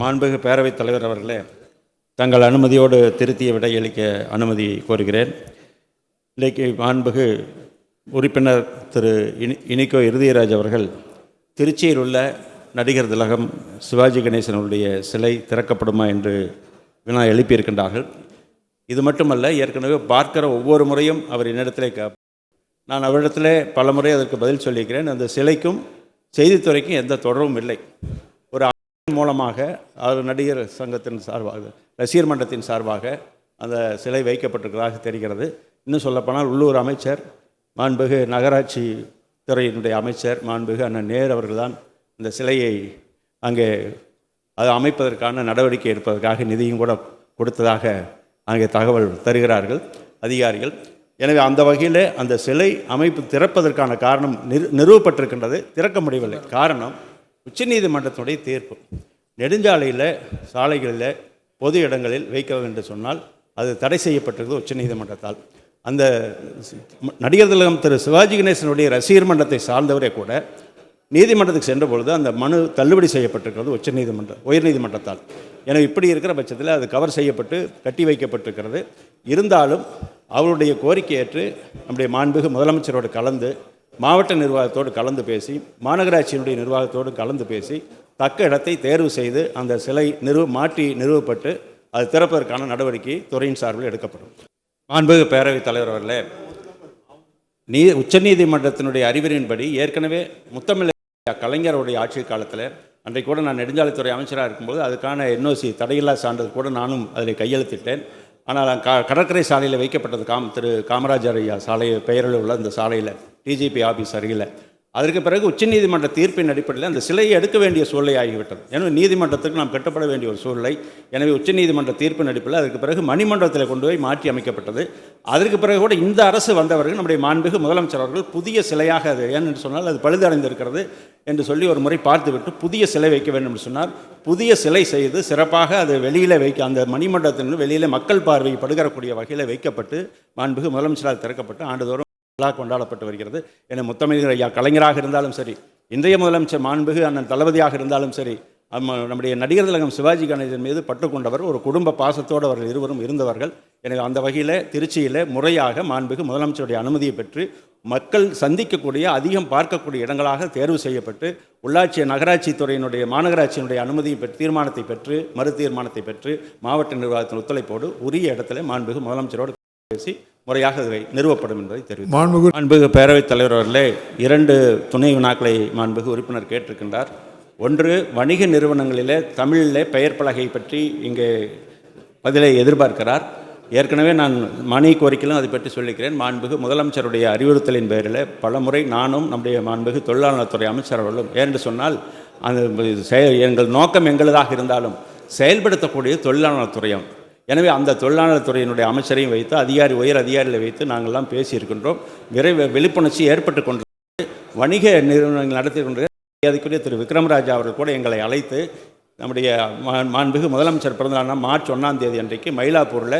மாண்புகு பேரவைத் தலைவர் அவர்களே தங்கள் அனுமதியோடு திருத்திய விடையளிக்க அனுமதி கோருகிறேன். இன்றைக்கு மாண்புகு உறுப்பினர் திரு இனி இனிக்கோ இறுதியராஜ் அவர்கள் திருச்சியில் உள்ள நடிகர் திலகம் சிவாஜி கணேசனுடைய சிலை திறக்கப்படுமா என்று வினா எழுப்பியிருக்கின்றார்கள். இது மட்டுமல்ல ஏற்கனவே பார்க்கிற ஒவ்வொரு முறையும் அவர் என்னிடத்திலே க நான் அவரிடத்திலே பல முறை அதற்கு பதில் சொல்லியிருக்கிறேன். அந்த சிலைக்கும் செய்தித்துறைக்கும் எந்த தொடர்பும் இல்லை. மூலமாக அவர் நடிகர் சங்கத்தின் சார்பாக ரசிகர் மன்றத்தின் சார்பாக அந்த சிலை வைக்கப்பட்டிருக்கிறதாக தெரிகிறது. இன்னும் சொல்லப்போனால் உள்ளூர் அமைச்சர் மாண்புகு நகராட்சி துறையினுடைய அமைச்சர் மாண்புகு அண்ணன் நேர் அவர்கள்தான் இந்த சிலையை அங்கே அது அமைப்பதற்கான நடவடிக்கை எடுப்பதற்காக நிதியும் கூட கொடுத்ததாக அங்கே தகவல் தருகிறார்கள் அதிகாரிகள். எனவே அந்த வகையில் அந்த சிலை அமைப்பு திறப்பதற்கான காரணம் நிறு நிறுவப்பட்டிருக்கின்றது. திறக்க முடியவில்லை. காரணம் உச்சநீதிமன்றத்தினுடைய தீர்ப்பு. நெடுஞ்சாலையில் சாலைகளில் பொது இடங்களில் வைக்க என்று சொன்னால் அது தடை செய்யப்பட்டிருக்கிறது உச்சநீதிமன்றத்தால். அந்த நடிகர் திலகம் திரு சிவாஜி கணேசனுடைய ரசிகர் மன்றத்தை சார்ந்தவரே கூட நீதிமன்றத்துக்கு சென்ற பொழுது அந்த மனு தள்ளுபடி செய்யப்பட்டிருக்கிறது உச்சநீதிமன்ற உயர்நீதிமன்றத்தால். எனவே இப்படி இருக்கிற பட்சத்தில் அது கவர் செய்யப்பட்டு கட்டி வைக்கப்பட்டிருக்கிறது. இருந்தாலும் அவருடைய கோரிக்கை ஏற்று நம்முடைய மாண்புகு முதலமைச்சரோடு கலந்து மாவட்ட நிர்வாகத்தோடு கலந்து பேசி மாநகராட்சியினுடைய நிர்வாகத்தோடு கலந்து பேசி தக்க இடத்தை தேர்வு செய்து அந்த சிலை நிறுவ மாற்றி நிறுவப்பட்டு அது திறப்பதற்கான நடவடிக்கை துறையின் சார்பில் எடுக்கப்படும். மாண்புகு பேரவைத் தலைவர் அவர்களே நீ உச்சநீதிமன்றத்தினுடைய அறிவுரையின்படி ஏற்கனவே முத்தமிழ் கலைஞருடைய ஆட்சி காலத்தில் அன்றைக்கு கூட நான் நெடுஞ்சாலைத்துறை அமைச்சராக இருக்கும்போது அதுக்கான என்ஓசி தடையில்லா சான்றிதழ் கூட நானும் அதில் கையெழுத்திட்டேன். ஆனால் க கடற்கரை சாலையில் வைக்கப்பட்டது காம் திரு காமராஜர் ஐயா சாலை பெயரில் உள்ள அந்த சாலையில் டிஜிபி ஆஃபீஸ் அருகில். அதற்கு பிறகு உச்சநீதிமன்ற தீர்ப்பின் அடிப்படையில் அந்த சிலையை எடுக்க வேண்டிய சூழ்நிலை ஆகிவிட்டது எனவே நீதிமன்றத்துக்கு நாம் கட்டப்பட வேண்டிய ஒரு சூழ்நிலை. எனவே உச்சநீதிமன்ற தீர்ப்பின் அடிப்படையில் அதற்கு பிறகு மணிமண்டலத்தில் கொண்டு போய் மாற்றி அமைக்கப்பட்டது. அதற்கு பிறகு கூட இந்த அரசு வந்தவர்கள் நம்முடைய மாண்புகு முதலமைச்சர் அவர்கள் புதிய சிலையாக அது ஏன்னு சொன்னால் அது பழுதடைந்திருக்கிறது என்று சொல்லி ஒரு முறை பார்த்துவிட்டு புதிய சிலை வைக்க வேண்டும் என்று சொன்னார். புதிய சிலை செய்து சிறப்பாக அது வெளியில் வைக்க அந்த மணிமண்டலத்தின் வெளியில் மக்கள் பார்வை படுகிறக்கூடிய வகையில் வைக்கப்பட்டு மாண்புகு முதலமைச்சரால் திறக்கப்பட்டு ஆண்டுதோறும் விழா கொண்டாடப்பட்டு வருகிறது. என முத்தமிழர் ஐயா கலைஞராக இருந்தாலும் சரி இன்றைய முதலமைச்சர் மாண்புகு அண்ணன் தளபதியாக இருந்தாலும் சரி நம்முடைய நடிகர் திலகம் சிவாஜி கணேசன் மீது பற்று கொண்டவர் ஒரு குடும்ப பாசத்தோடு அவர்கள் இருவரும் இருந்தவர்கள். எனவே அந்த வகையில் திருச்சியில் முறையாக மாண்புகு முதலமைச்சருடைய அனுமதியை பெற்று மக்கள் சந்திக்கக்கூடிய அதிகம் பார்க்கக்கூடிய இடங்களாக தேர்வு செய்யப்பட்டு உள்ளாட்சி நகராட்சி துறையினுடைய மாநகராட்சியினுடைய அனுமதியை பெற்று தீர்மானத்தை பெற்று மறு தீர்மானத்தை பெற்று மாவட்ட நிர்வாகத்தின் ஒத்துழைப்போடு உரிய இடத்துல மாண்புகு முதலமைச்சரோடு பேசி முறையாக நிறுவப்படும் என்பதை தெரிவித்தார் மாண்புகு மாண்புகு பேரவைத் தலைவர் அவர்களே இரண்டு துணை வினாக்களை மாண்புகு உறுப்பினர் கேட்டிருக்கின்றார். ஒன்று வணிக நிறுவனங்களிலே தமிழிலே பெயர் பலகை பற்றி இங்கே பதிலை எதிர்பார்க்கிறார். ஏற்கனவே நான் மணி கோரிக்கையிலும் அதை பற்றி சொல்லிக்கிறேன். மாண்புகு முதலமைச்சருடைய அறிவுறுத்தலின் பேரில் பலமுறை நானும் நம்முடைய மாண்புகு தொழிலாளர் துறை அமைச்சர் அவர்களும் ஏனென்று சொன்னால் அந்த எங்கள் நோக்கம் எங்களதாக இருந்தாலும் செயல்படுத்தக்கூடிய தொழிலாளர் துறையம் எனவே அந்த தொழிலாளர் துறையினுடைய அமைச்சரையும் வைத்து அதிகாரி உயர் அதிகாரிகளை வைத்து நாங்கள்லாம் பேசியிருக்கின்றோம். விரைவு விழிப்புணர்ச்சி ஏற்பட்டு கொண்டிருக்கிறது வணிக நிறுவனங்கள் நடத்தி கொண்டு திரு. விக்ரமராஜா அவர்கள் கூட எங்களை அழைத்து நம்முடைய மாண்புகு முதலமைச்சர் பிறந்தநாள் மார்ச் ஒன்றாம் தேதி அன்றைக்கு மயிலாப்பூரில்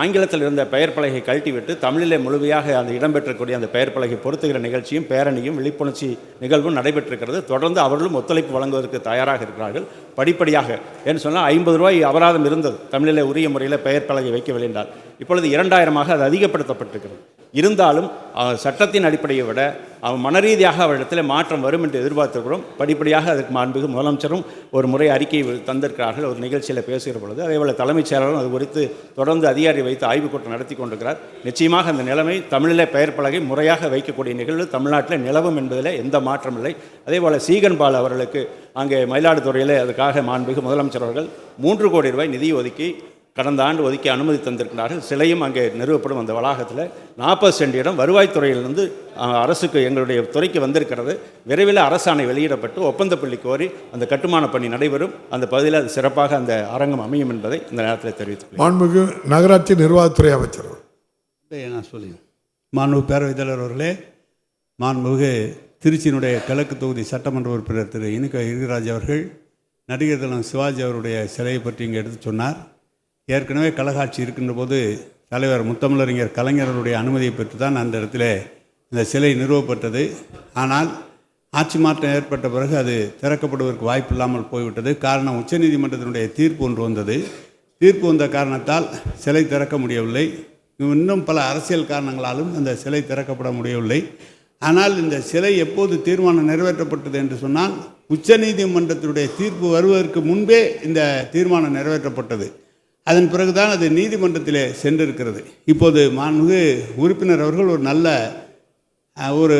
ஆங்கிலத்தில் இருந்த பெயர் பலகை கழட்டிவிட்டு தமிழிலே முழுமையாக அந்த இடம்பெற்றக்கூடிய அந்த பெயர் பலகை பொருத்துகிற நிகழ்ச்சியும் பேரணியும் விழிப்புணர்ச்சி நிகழ்வும் நடைபெற்றிருக்கிறது. தொடர்ந்து அவர்களும் ஒத்துழைப்பு வழங்குவதற்கு தயாராக இருக்கிறார்கள். படிப்படியாக என்று சொன்னால் ஐம்பது ரூபாய் அபராதம் இருந்தது. தமிழிலே உரிய முறையில் பெயர் பலகை வைக்கவில்லை என்றால். இப்பொழுது இரண்டாயிரமாக அது அதிகப்படுத்தப்பட்டிருக்கிறது. இருந்தாலும் அவர் சட்டத்தின் அடிப்படையை விட அவன் மனரீதியாக அவரிடத்தில் மாற்றம் வரும் என்று எதிர்பார்த்திருக்கிறோம். படிப்படியாக அதற்கு மாண்புக்கு முதலமைச்சரும் ஒரு முறை அறிக்கை தந்திருக்கிறார்கள். ஒரு நிகழ்ச்சியில் பேசுகிற பொழுது அதே போல் தலைமைச் செயலாளரும் அது குறித்து தொடர்ந்து அதிகாரி வைத்து ஆய்வுக் கூட்டம் நடத்தி கொண்டிருக்கிறார். நிச்சயமாக அந்த நிலைமை தமிழிலே பெயர் பலகை முறையாக வைக்கக்கூடிய நிகழ்வு தமிழ்நாட்டில் நிலவும் என்பதில் எந்த மாற்றம் இல்லை. அதேபோல் போல் சீகன்பால் அவர்களுக்கு அங்கே மயிலாடுதுறையில் அதுக்காக மாண்புக்கு முதலமைச்சர் அவர்கள் மூன்று கோடி ரூபாய் நிதி ஒதுக்கி கடந்த ஆண்டு ஒதுக்கி அனுமதி தந்திருக்கிறார்கள் சிலையும் அங்கே நிறுவப்படும். அந்த வளாகத்தில் நாற்பது சென்ட் இடம் வருவாய்த்துறையிலிருந்து அரசுக்கு எங்களுடைய துறைக்கு வந்திருக்கிறது. விரைவில் அரசாணை வெளியிடப்பட்டு ஒப்பந்த புள்ளி கோரி அந்த கட்டுமான பணி நடைபெறும். அந்த பகுதியில் அது சிறப்பாக அந்த அரங்கம் அமையும் என்பதை இந்த நேரத்தில் தெரிவித்துக் மாண்புகு நகராட்சி நிர்வாகத்துறை அமைச்சர் நான் சொல்லி மாண்புமிகு பேரவைத் தலைவர் அவர்களே மாண்புமிகு திருச்சியினுடைய கிழக்கு தொகுதி சட்டமன்ற உறுப்பினர் திரு இனிக்க இறுதிராஜ் அவர்கள் நடிகர் தினம் சிவாஜி அவருடைய சிலையை பற்றி இங்கே எடுத்து சொன்னார். ஏற்கனவே கலகாட்சி இருக்கின்ற போது தலைவர் முத்தமிழறிஞர் கலைஞர்களுடைய அனுமதியை பெற்று தான் அந்த இடத்துல இந்த சிலை நிறுவப்பட்டது. ஆனால் ஆட்சி மாற்றம் ஏற்பட்ட பிறகு அது திறக்கப்படுவதற்கு வாய்ப்பு இல்லாமல் போய்விட்டது. காரணம் உச்சநீதிமன்றத்தினுடைய தீர்ப்பு ஒன்று வந்தது. தீர்ப்பு வந்த காரணத்தால் சிலை திறக்க முடியவில்லை. இன்னும் பல அரசியல் காரணங்களாலும் அந்த சிலை திறக்கப்பட முடியவில்லை. ஆனால் இந்த சிலை எப்போது தீர்மானம் நிறைவேற்றப்பட்டது என்று சொன்னால் உச்சநீதிமன்றத்தினுடைய தீர்ப்பு வருவதற்கு முன்பே இந்த தீர்மானம் நிறைவேற்றப்பட்டது. அதன் பிறகுதான் அது நீதிமன்றத்திலே சென்றிருக்கிறது. இப்போது மாண்புமிகு உறுப்பினர் அவர்கள் ஒரு நல்ல ஒரு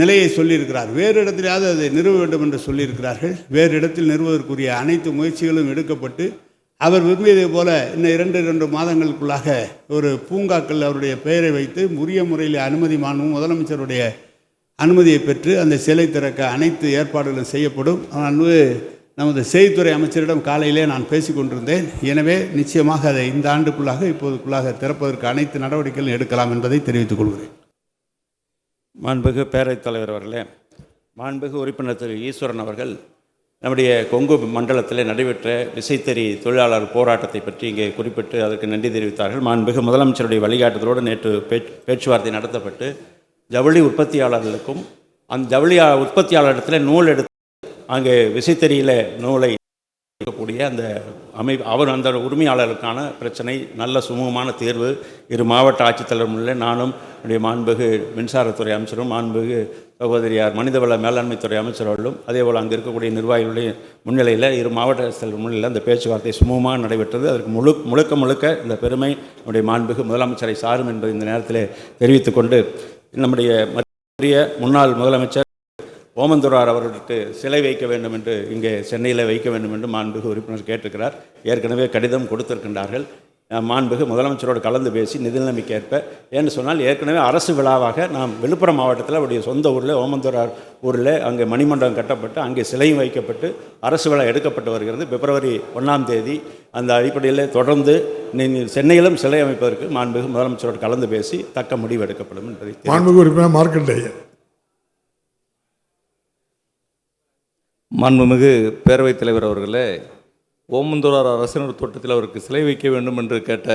நிலையை சொல்லியிருக்கிறார். வேறு இடத்திலாவது அதை நிறுவ வேண்டும் என்று சொல்லியிருக்கிறார்கள். வேறு இடத்தில் நிறுவதற்குரிய அனைத்து முயற்சிகளும் எடுக்கப்பட்டு அவர் விரும்பியதை போல இன்னும் இரண்டு இரண்டு மாதங்களுக்குள்ளாக ஒரு பூங்காக்கள் அவருடைய பெயரை வைத்து உரிய முறையில் அனுமதி மாண்பும் முதலமைச்சருடைய அனுமதியை பெற்று அந்த சிலை திறக்க அனைத்து ஏற்பாடுகளும் செய்யப்படும். அன்பு நமது செய்தித்துறை அமைச்சரிடம் காலையிலே நான் பேசி கொண்டிருந்தேன். எனவே நிச்சயமாக அதை இந்த ஆண்டுக்குள்ளாக இப்போதுக்குள்ளாக திறப்பதற்கு அனைத்து நடவடிக்கைகளும் எடுக்கலாம் என்பதை தெரிவித்துக் கொள்கிறேன். மாண்புகு பேரவைத் தலைவர் அவர்களே மாண்புகு உறுப்பினர் திரு ஈஸ்வரன் அவர்கள் நம்முடைய கொங்கு மண்டலத்தில் நடைபெற்ற விசைத்தறி தொழிலாளர் போராட்டத்தை பற்றி இங்கே குறிப்பிட்டு அதற்கு நன்றி தெரிவித்தார்கள். மாண்புகு முதலமைச்சருடைய வழிகாட்டுதலோடு நேற்று பேச்சுவார்த்தை நடத்தப்பட்டு ஜவுளி உற்பத்தியாளர்களுக்கும் அந்த ஜவுளி உற்பத்தியாளரிடத்தில் நூல் எடுத்து அங்கே விசைத்தறியில் நூலை இருக்கக்கூடிய அந்த அமை அவர் அந்த உரிமையாளருக்கான பிரச்சனை நல்ல சுமூகமான தீர்வு. இரு மாவட்ட ஆட்சித்தலைவர் முன்னிலை நானும் என்னுடைய மாண்புகு மின்சாரத்துறை அமைச்சரும் மாண்புகு சகோதரியார் மனிதவள மேலாண்மைத்துறை அமைச்சர்களும் அதேபோல் அங்கே இருக்கக்கூடிய நிர்வாகிகளுடைய முன்னிலையில் இரு மாவட்ட ஆட்சித்தலைவர் முன்னிலையில் அந்த பேச்சுவார்த்தை சுமூகமாக நடைபெற்றது. அதற்கு முழு முழுக்க முழுக்க இந்த பெருமை நம்முடைய மாண்புகு முதலமைச்சரை சாரும் என்பதை இந்த நேரத்தில் தெரிவித்துக்கொண்டு நம்முடைய மத்திய முன்னாள் முதலமைச்சர் ஓமந்துரார் அவர்களுக்கு சிலை வைக்க வேண்டும் என்று இங்கே சென்னையில் வைக்க வேண்டும் என்று மாண்புகு உறுப்பினர் கேட்டிருக்கிறார். ஏற்கனவே கடிதம் கொடுத்திருக்கின்றார்கள். மாண்புகு முதலமைச்சரோடு கலந்து பேசி நிதி நிலைமைக்கு ஏற்ப ஏன்னு சொன்னால் ஏற்கனவே அரசு விழாவாக நாம் விழுப்புரம் மாவட்டத்தில் அவருடைய சொந்த ஊரில் ஓமந்துரார் ஊரில் அங்கே மணிமண்டபம் கட்டப்பட்டு அங்கே சிலையும் வைக்கப்பட்டு அரசு விழா எடுக்கப்பட்டு வருகிறது. பிப்ரவரி ஒன்றாம் தேதி அந்த அடிப்படையில் தொடர்ந்து சென்னையிலும் சிலை அமைப்பதற்கு மாண்புகு முதலமைச்சரோடு கலந்து பேசி தக்க முடிவு எடுக்கப்படும் என்பதை மாண்புகு உறுப்பினர் மார்க்கண்டேயன். மாண்புமிகு பேரவைத் தலைவர் அவர்களே ஓமந்தூரார் அரசினர் தோட்டத்தில் அவருக்கு சிலை வைக்க வேண்டும் என்று கேட்ட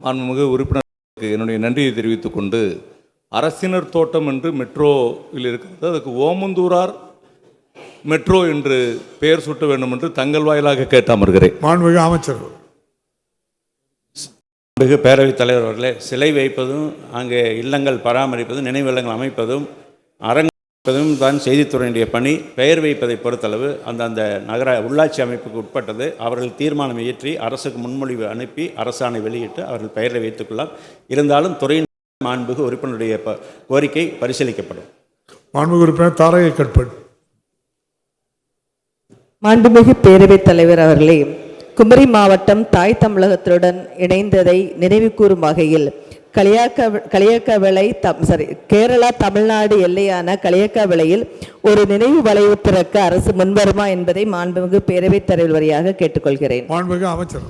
மாண்புமிகு உறுப்பினருக்கு என்னுடைய நன்றியை தெரிவித்துக் கொண்டு அரசினர் தோட்டம் என்று மெட்ரோவில் இருக்கிறது அதுக்கு ஓமந்தூரார் மெட்ரோ என்று பெயர் சூட்ட வேண்டும் என்று தங்கள் வாயிலாக கேட்டு அமர்கிறேன். மாண்புமிகு அமைச்சர் மிகு பேரவைத் தலைவர் அவர்களே சிலை வைப்பதும் அங்கே இல்லங்கள் பராமரிப்பதும் நினைவு இல்லங்கள் அமைப்பதும் அரங்கப்பதும் தான் செய்தித்துறையினுடைய பணி. பெயர் வைப்பதை பொறுத்தளவு அந்த அந்த நகர உள்ளாட்சி அமைப்புக்கு உட்பட்டது அவர்கள் தீர்மானம் இயற்றி அரசுக்கு முன்மொழிவு அனுப்பி அரசாணை வெளியிட்டு அவர்கள் பெயரை வைத்துக்கொள்ளலாம். இருந்தாலும் துறையின் மாண்புகு உறுப்பினருடைய ப- கோரிக்கை பரிசீலிக்கப்படும். மாண்புமிகு உறுப்பினர் தாரகை கட்பட் மாண்புமிகு பேரவைத் தலைவர் அவர்களே குமரி மாவட்டம் தாய் தமிழகத்துடன் இணைந்ததை நினைவுகூரும் வகையில் களியாக்க களியக்கவிளை தம் சாரி கேரளா தமிழ்நாடு எல்லையான களியக்கவிளையில் ஒரு நினைவு வளைவு திறக்க அரசு முன்வருமா என்பதை மாண்புமிகு பேரவைத் தலைவர் வழியாக கேட்டுக்கொள்கிறேன். மாண்புமிகு அமைச்சர்.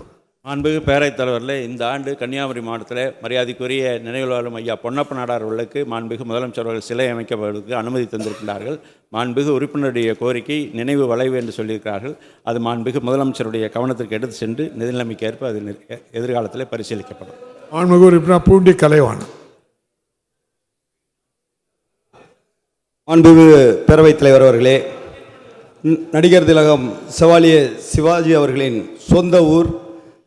மாண்புமிகு பேரவைத் தலைவர்களே இந்த ஆண்டு கன்னியாகுமரி மாவட்டத்தில் மரியாதைக்குரிய நினைவில் வாழும் ஐயா பொன்னப்ப நாடார் அவர்களுக்கு மாண்புமிகு முதலமைச்சர் அவர்கள் சிலை அமைக்கப்படுவதற்கு அனுமதி தந்திருக்கின்றார்கள். மாண்புமிகு உறுப்பினருடைய கோரிக்கை நினைவு வளைவு என்று சொல்லியிருக்கிறார்கள். அது மாண்புமிகு முதலமைச்சருடைய கவனத்திற்கு எடுத்து சென்று நிதிநிலைமைக்கு ஏற்ப அது எதிர்காலத்தில் பரிசீலிக்கப்படும். மாண்புமிகு உறுப்பினர் பூண்டி கலைவான் அன்பு பேரவைத் தலைவர் அவர்களே நடிகர் திலகம் செவாலிய சிவாஜி அவர்களின் சொந்த ஊர்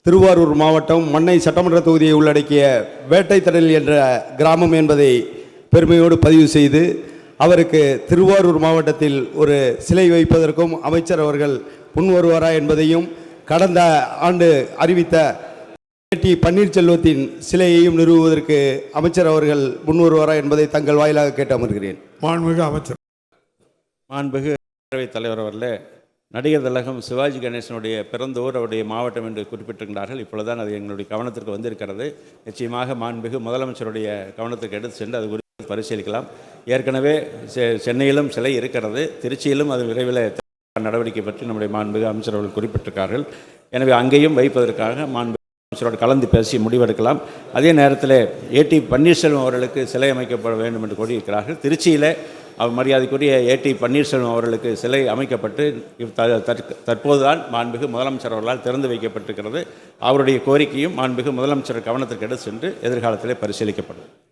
திருவாரூர் மாவட்டம் மண்ணை சட்டமன்ற தொகுதியை உள்ளடக்கிய வேட்டைத்தடல் என்ற கிராமம் என்பதை பெருமையோடு பதிவு செய்து அவருக்கு திருவாரூர் மாவட்டத்தில் ஒரு சிலை வைப்பதற்கும் அமைச்சர் அவர்கள் முன் வருவாரா என்பதையும் கடந்த ஆண்டு அறிவித்த டி பன்னீர்செல்வத்தின் சிலையையும் நிறுவுவதற்கு அமைச்சர் அவர்கள் முன் வருவாரா என்பதை தங்கள் வாயிலாக கேட்டு அமர்கிறேன். மாண்புமிகு அமைச்சர். மாண்புமிகு பேரவைத் தலைவர் அவர்களே நடிகர் திலகம் சிவாஜி கணேசனுடைய பிறந்த ஊர் அவருடைய மாவட்டம் என்று குறிப்பிட்டிருக்கிறார்கள். இப்பொழுதுதான் அது எங்களுடைய கவனத்திற்கு வந்திருக்கிறது. நிச்சயமாக மாண்புமிகு முதலமைச்சருடைய கவனத்துக்கு எடுத்து சென்று அது குறித்து பரிசீலிக்கலாம். ஏற்கனவே செ- சென்னையிலும் சிலை இருக்கிறது. திருச்சியிலும் அது விரைவில் நடவடிக்கை பற்றி நம்முடைய மாண்புமிகு அமைச்சர் அவர்கள் குறிப்பிட்டிருக்கார்கள். எனவே அங்கேயும் வைப்பதற்காக மாண்பு அமைச்சரோடு கலந்து பேசி முடிவெடுக்கலாம். அதே நேரத்தில் ஏடி பன்னீர்செல்வம் அவர்களுக்கு சிலை அமைக்கப்பட வேண்டும் என்று கூறியிருக்கிறார்கள் திருச்சியில் அவர் மரியாதைக்குரிய ஏடி பன்னீர்செல்வம் அவர்களுக்கு சிலை அமைக்கப்பட்டு இவ் த- தற்- தற்போதுதான் மாண்புகு முதலமைச்சர் அவர்களால் திறந்து வைக்கப்பட்டிருக்கிறது. அவருடைய கோரிக்கையும் மாண்புகு முதலமைச்சர் கவனத்திற்கு எடுத்து சென்று எதிர்காலத்திலே பரிசீலிக்கப்படும்.